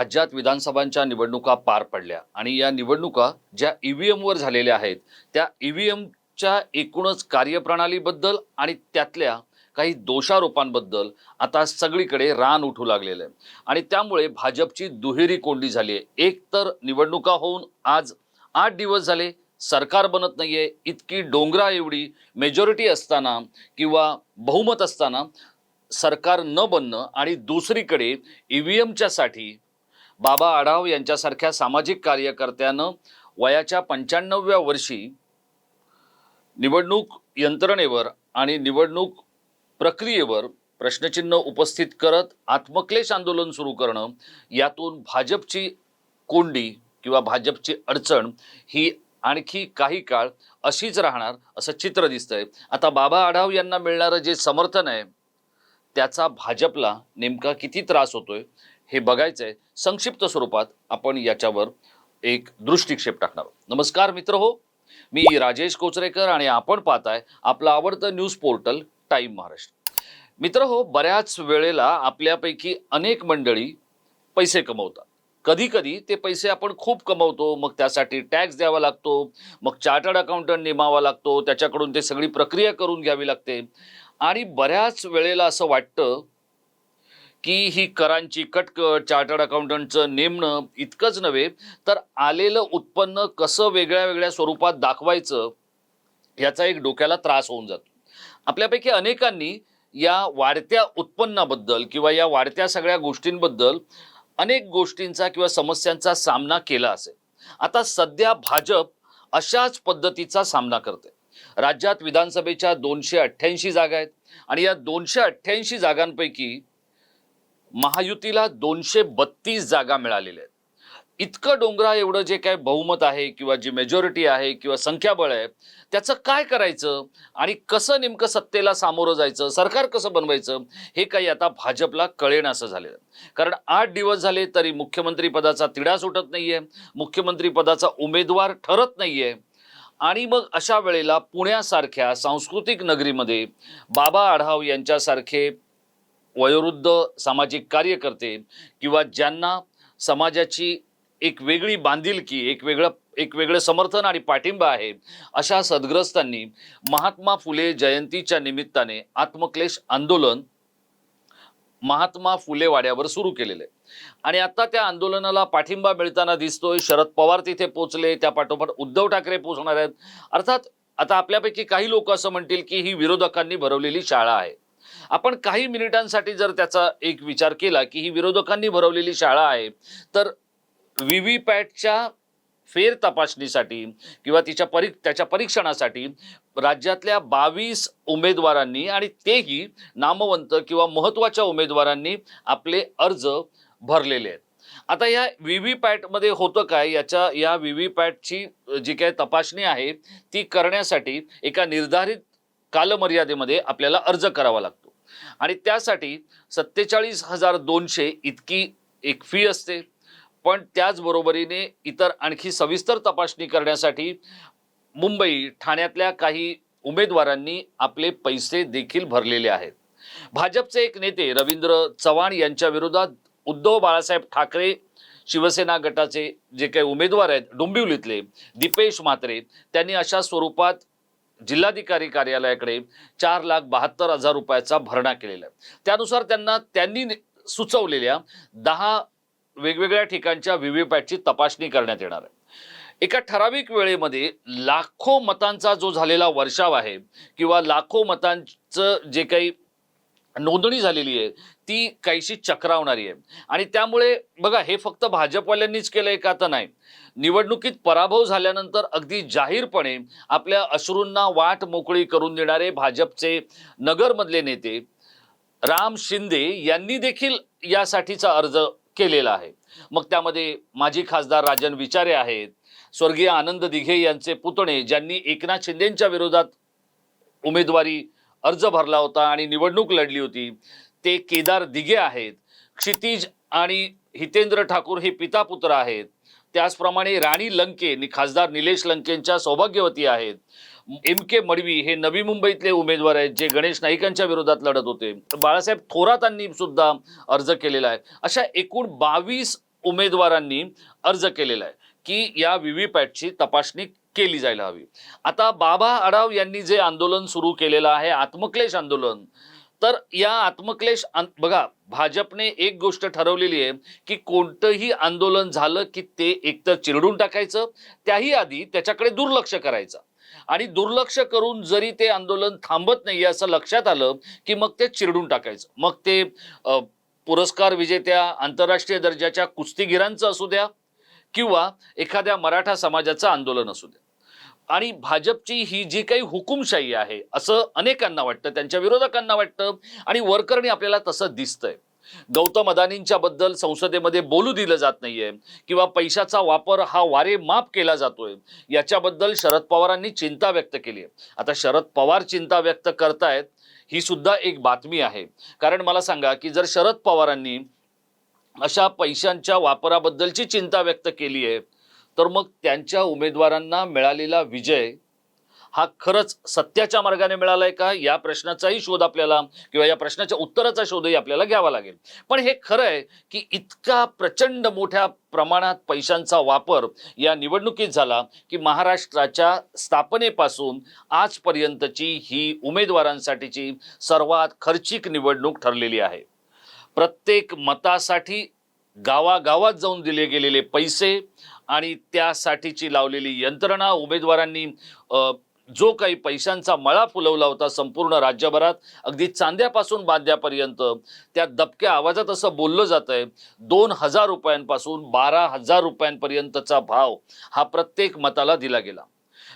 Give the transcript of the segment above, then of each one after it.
राज्यात विधानसभांच्या निवडणुका पार पडल्या. आणि या निवडणुका ज्या ई व्ही एमवर झालेल्या आहेत त्या ई व्ही एमच्या एकूणच कार्यप्रणालीबद्दल आणि त्यातल्या काही दोषारोपांबद्दल आता सगळीकडे रान उठू लागलेलं आहे. आणि त्यामुळे भाजपची दुहेरी कोंडी झाली आहे. एक तर निवडणुका होऊन आज आठ दिवस झाले सरकार बनत नाही आहे इतकी डोंगरा एवढी मेजॉरिटी असताना किंवा बहुमत असताना सरकार न बनणं आणि दुसरीकडे ई व्ही एमच्यासाठी बाबा आढाव यांच्यासारख्या सामाजिक कार्यकर्त्यानं वयाच्या पंच्याण्णव्या वर्षी निवडणूक यंत्रणेवर आणि निवडणूक प्रक्रियेवर प्रश्नचिन्ह उपस्थित करत आत्मक्लेश आंदोलन सुरू करणं यातून भाजपची कोंडी किंवा भाजपची अडचण ही आणखी काही काळ अशीच राहणार असं चित्र दिसतंय. आता बाबा आढाव यांना मिळणारं जे समर्थन आहे त्याचा भाजपला नेमका किती त्रास होतोय? हे बघायचंय. संक्षिप्त स्वरूपात आपण याच्यावर एक दृष्टिक्षेप टाकणार आहोत. नमस्कार मित्र हो मी राजेश कोचरेकर आणि आपण पाहताय आपलं आवडतं न्यूज पोर्टल टाईम महाराष्ट्र. मित्र हो बऱ्याच वेळेला आपल्यापैकी अनेक मंडळी पैसे कमवतात. कधी कधी ते पैसे आपण खूप कमवतो मग त्यासाठी टॅक्स द्यावा लागतो मग चार्टर्ड अकाउंटंट नेमावा लागतो त्याच्याकडून ते सगळी प्रक्रिया करून घ्यावी लागते. आणि बऱ्याच वेळेला असं वाटतं की ही करांची कटकट चार्टर्ड अकाउंटंटचं नेमणं इतकंच नव्हे तर आलेलं उत्पन्न कसं वेगळ्या वेगळ्या स्वरूपात दाखवायचं याचा एक डोक्याला त्रास होऊन जातो. आपल्यापैकी अनेकांनी या वाढत्या उत्पन्नाबद्दल किंवा या वाढत्या सगळ्या गोष्टींबद्दल अनेक गोष्टींचा किंवा समस्यांचा सामना केला असेल. आता सध्या भाजप अशाच पद्धतीचा सामना करते राज्यात विधानसभेच्या दोनशे अठ्ठ्याऐंशी जागा आहेत आणि या दोनशे अठ्ठ्याऐंशी जागांपैकी महायुतीला दोनशे बत्तीस जागा मिळालेल्या आहेत. इतकं डोंगरा एवढं जे काय बहुमत आहे किंवा जी मेजॉरिटी आहे किंवा संख्याबळ आहे त्याचं काय करायचं आणि कसं नेमकं सत्तेला सामोरं जायचं सरकार कसं बनवायचं हे काही आता भाजपला कळेन असं झालेलं कारण आठ दिवस झाले तरी मुख्यमंत्री पदाचा तिढा सुटत नाहीये मुख्यमंत्री पदाचा उमेदवार ठरत नाहीये. आणि मग अशा वेळेला पुण्यासारख्या सांस्कृतिक नगरीमध्ये बाबा आढाव यांच्यासारखे वयोवृद्ध सामाजिक कार्यकर्ते किंवा ज्यांना समाजाची एक वेगळी बांधिलकी एक वेगळं एक वेगळं समर्थन आणि पाठिंबा आहे अशा सद्ग्रस्तांनी महात्मा फुले जयंतीच्या निमित्ताने आत्मक्लेश आंदोलन महात्मा फुले वाड्यावर सुरू केलेलं आहे. आणि आता त्या आंदोलनाला पाठिंबा मिळताना दिसतोय. शरद पवार तिथे पोचले त्या पाठोपाठ उद्धव ठाकरे पोचणार आहेत. अर्थात आता आपल्यापैकी काही लोक असं म्हणतील की ही विरोधकांनी भरवलेली शाळा आहे. आपण काही मिनिटांसाठी जर त्याचा एक विचार केला की ही विरोधकांनी भरवलेली शाळा आहे तर व्ही व्ही पॅटच्या फेर तपासणीसाठी किंवा तिच्या परी त्याच्या परीक्षणासाठी राज्यातल्या बावीस उमेदवारांनी आणि तेही नामवंत किंवा महत्त्वाच्या उमेदवारांनी आपले अर्ज भरलेले आहेत. आता या व्ही व्ही पॅटमध्ये होतं काय? याच्या या व्ही व्ही पॅटची जी काही तपासणी आहे ती करण्यासाठी एका निर्धारित कालमर्यादेमध्ये आपल्याला अर्ज करावा लागतो. आणि त्यासाठी सत्तेचाळीस हजार दोनशे इतकी एक फी असते. पण त्याचबरोबरीने इतर आणखी सविस्तर तपासणी करण्यासाठी मुंबई ठाण्यातल्या काही उमेदवारांनी आपले पैसे देखील भरलेले आहेत. भाजपचे एक नेते रवींद्र चव्हाण यांच्या विरोधात उद्धव बाळासाहेब ठाकरे शिवसेना गटाचे जे काही उमेदवार आहेत डोंबिवलीतले दीपेश म्हात्रे त्यांनी अशा स्वरूपात जिल्हाधिकारी कार्यालयाकडे चार लाख बहात्तर हजार रुपयाचा भरणा केलेला आहे. त्यानुसार त्यांना त्यांनी सुचवलेल्या दहा वेगवेगळ्या ठिकाणच्या व्हीव्हीपॅटची तपासणी करण्यात येणार आहे. एका ठराविक वेळेमध्ये लाखो मतांचा जो झालेला वर्षाव आहे किंवा लाखो मतांचं जे काही नोंदणी झालेली आहे. ती काहीशी चक्रावणारी आहे. आणि त्यामुळे बघा हे फक्त भाजपवाल्यांनीच केलंय का तर नाही. निवडणुकीत पराभव झाल्यानंतर अगदी जाहीरपणे आपल्या अश्रूंना वाट मोकळी करून देणारे भाजपचे नगरमधले नेते राम शिंदे यांनी देखील यासाठीचा अर्ज केलेला आहे. मग त्यामध्ये माजी खासदार राजन विचारे आहेत. स्वर्गीय आनंद दिघे यांचे पुतणे ज्यांनी एकनाथ शिंदेच्या विरोधात उमेदवारी अर्ज भरला होता आणि निवडणूक लढली होती. ते केदार दिघे आहेत. क्षितिज आणि हितेंद्र ठाकूर हे पिता पुत्र आहेत. त्याचप्रमाणे राणी लंके खासदार निलेश लंकेंच्या सौभाग्यवती आहेत. एम के मडवी हे नवी मुंबईतले उमेदवार आहेत जे गणेश नाईकांच्या विरोधात लढत होते. बाळासाहेब थोरातांनी सुद्धा अर्ज केलेला आहे. अशा एकूण बावीस उमेदवारांनी अर्ज केलेला आहे की या व्हीव्हीपॅटची तपासणी केली जायला हवी. आता बाबा आढाव यांनी जे आंदोलन सुरू केलेलं आहे आत्मक्लेश आंदोलन तर या आत्मक्लेश बघा भाजपने एक गोष्ट ठरवलेली आहे की कोणतंही आंदोलन झालं की ते एकतर चिरडून टाकायचं त्याही आधी त्याच्याकडे दुर्लक्ष करायचं. आणि दुर्लक्ष करून जरी ते आंदोलन थांबत नाही असं लक्षात आलं की मग ते चिरडून टाकायचं. मग ते पुरस्कार विजेत्या आंतरराष्ट्रीय दर्जाच्या कुस्तीगिरांचं असू द्या किंवा एखाद्या मराठा समाजाचं आंदोलन असू द्या आणि भाजपची ही जी काही हुकुमशाही आहे असं अनेकांना वाटतं त्यांच्या विरोधकांना वाटतं आणि वरकरणी आपल्याला तसं दिसतंय. गौतम अदानींच्या बद्दल संसदेमध्ये बोलू दिलं जात नाहीये किंवा पैशाचा वापर हा वारे माप केला जातोय याच्याबद्दल शरद पवारांनी चिंता व्यक्त केली आहे आता शरद पवार चिंता व्यक्त करतायत ही सुद्धा एक बातमी आहे. कारण मला सांगा की जर शरद पवारांनी अशा पैशांच्या वापराबद्दलची चिंता व्यक्त केली आहे. तर मग त्यांच्या उमेदवारांना मिळालेला विजय हा खरंच सत्याच्या मार्गाने मिळालाय का? या प्रश्नाचाही शोध आपल्याला किंवा या प्रश्नाच्या उत्तराचा शोधही आपल्याला घ्यावा लागेल. पण हे खरं आहे की इतका प्रचंड मोठ्या प्रमाणात पैशांचा वापर या निवडणुकीत झाला की महाराष्ट्राच्या स्थापनेपासून आजपर्यंतची ही उमेदवारांसाठीची सर्वात खर्चिक निवडणूक ठरलेली आहे. प्रत्येक मतासाठी गावागावात जाऊन दिले गेलेले पैसे आणि त्यासाठीची लावलेली यंत्रणा उमेदवारांनी जो काही पैशांचा मळा फुलवला होता संपूर्ण राज्यभरात अगदी चांद्यापासून बांध्यापर्यंत त्या दबक्या आवाजात असं बोललं जात आहे दोन हजार रुपयांपासून बारा हजार रुपयांपर्यंतचा भाव हा प्रत्येक मताला दिला गेला.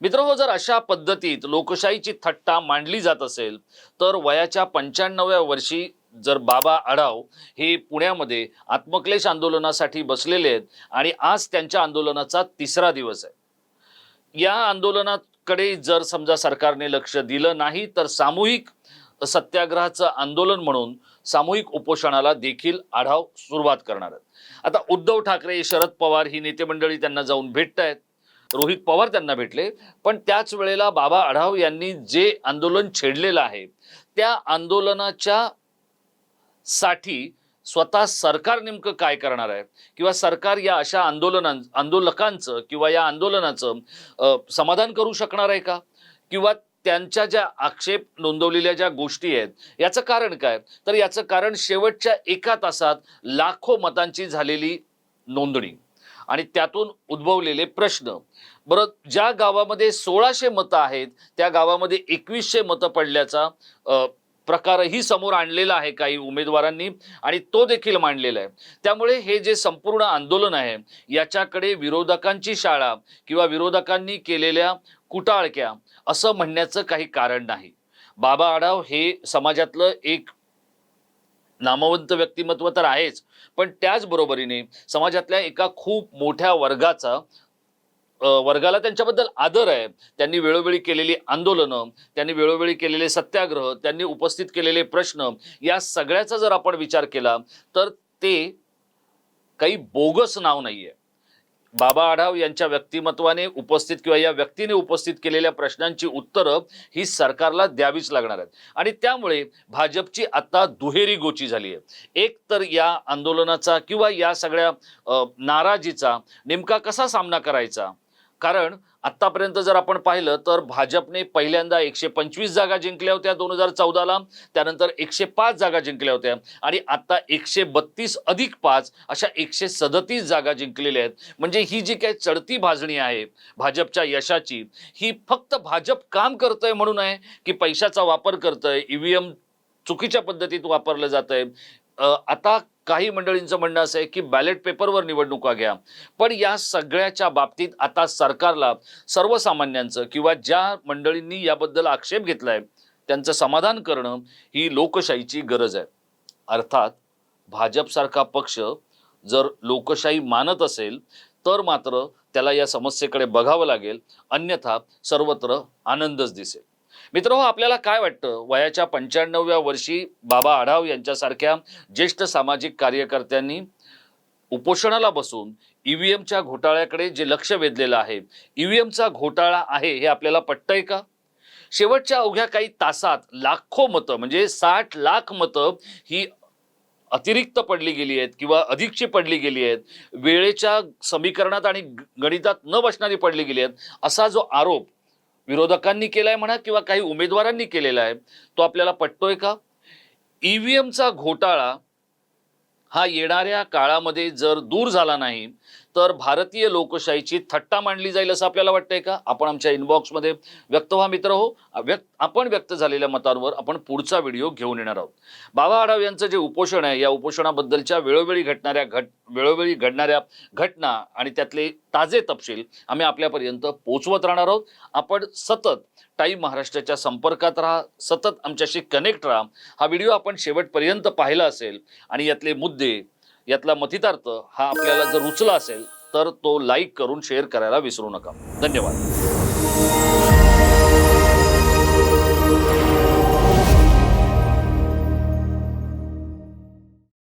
मित्र जर अशा पद्धतीत लोकशाहीची थट्टा मांडली जात असेल तर वयाच्या पंच्याण्णव्या वर्षी जर बाबा आढाव हे पुण्यामध्ये आत्मक्लेश आंदोलनासाठी बसलेले आहेत आणि आज त्यांच्या आंदोलनाचा तिसरा दिवस आहे. या आंदोलनाकडे जर समजा सरकारने लक्ष दिलं नाही तर सामूहिक सत्याग्रहाचं आंदोलन म्हणून सामूहिक उपोषणाला देखील आढाव सुरुवात करणार आहेत. आता उद्धव ठाकरे शरद पवार ही नेते मंडळी त्यांना जाऊन भेटत आहेत रोहित पवार त्यांना भेटले. पण त्याच वेळेला बाबा आढाव यांनी जे आंदोलन छेडलेलं आहे त्या आंदोलनाच्या साठी स्वतः सरकार नेमकं काय करणार आहे? किंवा सरकार या अशा आंदोलनां आंदोलकांचं किंवा या आंदोलनाचं समाधान करू शकणार आहे का? किंवा त्यांच्या ज्या आक्षेप नोंदवलेल्या ज्या गोष्टी आहेत याचं कारण काय? तर याचं कारण शेवटच्या एका तासात लाखो मतांची झालेली नोंदणी आणि त्यातून उद्भवलेले प्रश्न. बरं ज्या गावामध्ये सोळाशे मतं आहेत त्या गावामध्ये एकवीसशे मतं पडल्याचा प्रकारही समोर आणलेला आहे काही उमेदवारांनी आणि तो देखील मांडलेला आहे. त्यामुळे हे जे संपूर्ण आंदोलन आहे याच्याकडे विरोधकांची शाळा किंवा विरोधकांनी केलेल्या कुटाळक्या असं म्हणण्याचं काही कारण नाही. बाबा आढाव हे समाजातलं एक नामवंत व्यक्तिमत्व तर आहेच पण त्याचबरोबरीने समाजातल्या एका खूप मोठ्या वर्गाचा वर्गाला त्यांच्याबद्दल आदर आहे. त्यांनी वेळोवेळी केलेली आंदोलनं त्यांनी वेळोवेळी केलेले सत्याग्रह त्यांनी उपस्थित केलेले प्रश्न या सगळ्याचा जर आपण विचार केला तर ते काही बोगस नाव नाहीये. बाबा आढाव यांच्या व्यक्तिमत्वाने उपस्थित किंवा या व्यक्तीने उपस्थित केलेल्या प्रश्नांची उत्तरं ही सरकारला द्यावीच लागणार आहेत. आणि त्यामुळे भाजपची आता दुहेरी गोची झाली आहे एक तर या आंदोलनाचा किंवा या सगळ्या नाराजीचा नेमका कसा सामना करायचा? कारण आत्तापर्यंत जर आपण पाहिलं तर भाजपने पहिल्यांदा एकशे पंचवीस जागा जिंकल्या होत्या दोन हजार चौदाला. त्यानंतर एकशे पाच जागा जिंकल्या होत्या. आणि आता एकशे बत्तीस अधिक पाच अशा एकशे सदतीस जागा जिंकलेल्या आहेत. म्हणजे ही जी काही चढती भाजणी आहे भाजपच्या यशाची ही फक्त भाजप काम करतंय म्हणून आहे की पैशाचा वापर करतंय ईव्हीएम चुकीच्या पद्धतीत वापरलं जात आहे आता काही मंडळींचं म्हणणं असं आहे की बॅलेट पेपरवर निवडणुका घ्या. पण या सगळ्याच्या बाबतीत आता सरकारला सर्वसामान्यांचं किंवा ज्या मंडळींनी याबद्दल आक्षेप घेतलाय त्यांचं समाधान करणं ही लोकशाहीची गरज आहे. अर्थात भाजपसारखा पक्ष जर लोकशाही मानत असेल तर मात्र त्याला या समस्येकडे बघावं लागेल. अन्यथा सर्वत्र आनंदच दिसेल. मित्र आपल्याला काय वाटतं? वयाच्या पंच्याण्णव्या वर्षी बाबा आढाव यांच्यासारख्या ज्येष्ठ सामाजिक कार्यकर्त्यांनी उपोषणाला बसून ईव्हीएमच्या घोटाळ्याकडे जे लक्ष वेधलेलं आहे ईव्हीएमचा घोटाळा आहे हे आपल्याला पटतंय का? शेवटच्या अवघ्या काही तासात लाखो मतं म्हणजे साठ लाख मतं ही अतिरिक्त पडली गेली आहेत किंवा अधिकची पडली गेली आहेत. वेळेच्या समीकरणात आणि गणितात न बसणारी पडली गेली आहेत. असा जो आरोप विरोधकांनी केलाय म्हणा किंवा काही उमेदवारांनी केलेला आहे तो आपल्याला पटतोय का? ईव्हीएमचा घोटाळा हा येणाऱ्या काळामध्ये जर दूर झाला नाही तर भारतीय लोकशाहीची थट्टा मांडली जाईल असं आपल्याला वाटतंय का? आपण आमच्या इनबॉक्समध्ये व्यक्त व्हा मित्र हो. व्यक्त आपण व्यक्त झालेल्या मतांवर आपण पुढचा व्हिडिओ घेऊन येणार आहोत. बाबा आढाव यांचं जे उपोषण आहे या उपोषणाबद्दलच्या वेळोवेळी घटणाऱ्या घट वेळोवेळी घडणाऱ्या घटना आणि त्यातले ताजे तपशील आम्ही आपल्यापर्यंत पोचवत राहणार आहोत. आपण सतत टाईम महाराष्ट्राच्या संपर्कात राहा सतत आमच्याशी कनेक्ट राहा. हा व्हिडिओ आपण शेवटपर्यंत पाहिला असेल आणि यातले मुद्दे यातला मतितार्थ हा आपल्याला जर रुचला असेल तर तो लाईक करून शेअर करायला विसरू नका. धन्यवाद.